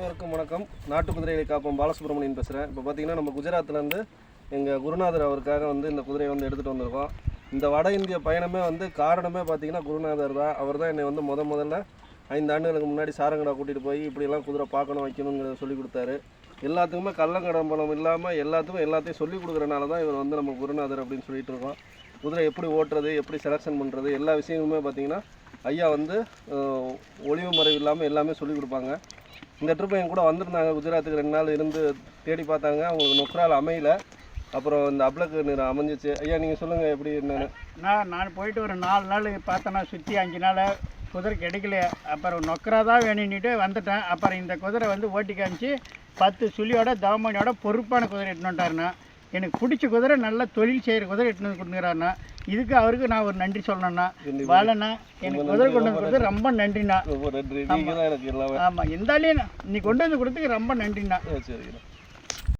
அனைவருக்கும் வணக்கம். நாட்டு குதிரைகளை காப்போம். பாலசுப்ரமணியன் பேசுகிறேன் இப்போ பார்த்தீங்கன்னா நம்ம குஜராத்லேருந்து எங்கள் குருநாதர் அவருக்காக வந்து இந்த குதிரையை வந்து எடுத்துகிட்டு வந்திருக்கோம். இந்த வட இந்திய பயணமே வந்து காரணமே பார்த்தீங்கன்னா குருநாதர் தான். அவர் தான் என்னை வந்து முத முதல்ல ஐந்து ஆண்டுகளுக்கு முன்னாடி சாரங்கடா கூட்டிகிட்டு போய் இப்படிலாம் குதிரை பார்க்கணும் வைக்கணுங்கிறத சொல்லி கொடுத்தாரு. எல்லாத்துக்குமே கள்ளங்கடம்பலம் இல்லாமல் எல்லாத்துக்கும் எல்லாத்தையும் சொல்லி கொடுக்குறனால தான் இவர் வந்து நம்ம குருநாதர் அப்படின்னு சொல்லிட்டு இருக்கோம். குதிரை எப்படி ஓட்டுறது எப்படி செலெக்ஷன் பண்ணுறது எல்லா விஷயமுமே பார்த்தீங்கன்னா ஐயா வந்து ஒளிவு மறைவு இல்லாமல் எல்லாமே சொல்லிக் கொடுப்பாங்க. இந்த ட்ரிப் என் கூட வந்திருந்தாங்க. குஜராத்துக்கு ரெண்டு நாள் இருந்து தேடி பார்த்தாங்க. அவங்களுக்கு நொக்ரால் அமையல. அப்புறம் இந்த அப்ளக்கு நிறம் அமைஞ்சிச்சு. ஐயா நீங்கள் சொல்லுங்கள் எப்படி என்னன்னு. நான் நான் போயிட்டு ஒரு நாலு நாள் பார்த்தேன்னா சுற்றி அஞ்சு நாள் குதிரை கிடைக்கல. அப்புறம் நொக்கரா தான் வேணும்னுட்டு வந்துட்டேன். அப்புறம் இந்த குதிரை வந்து ஓட்டி காமிச்சு பத்து சுழியோட தவமணியோட பொறுப்பான குதிரை எடுத்துன்னு வந்துட்டாருண்ணா. எனக்கு பிடிச்ச குதிரை நல்ல தொழில் செய்கிற குதிரை எடுத்துன்னு வந்து கொடுக்குறாருண்ணா இதுக்கு அவருக்கு நான் ஒரு நன்றி சொல்லணும்ண்ணா. பாலண்ணா எனக்கு நன்றி, கொண்டு வந்து கொடுத்து ரொம்ப நன்றிண்ணா. ரொம்ப நன்றி. ஆமாம் இருந்தாலே நீ கொண்டு வந்து கொடுத்துக்கு ரொம்ப நன்றிண்ணா. சரிங்கண்ணா.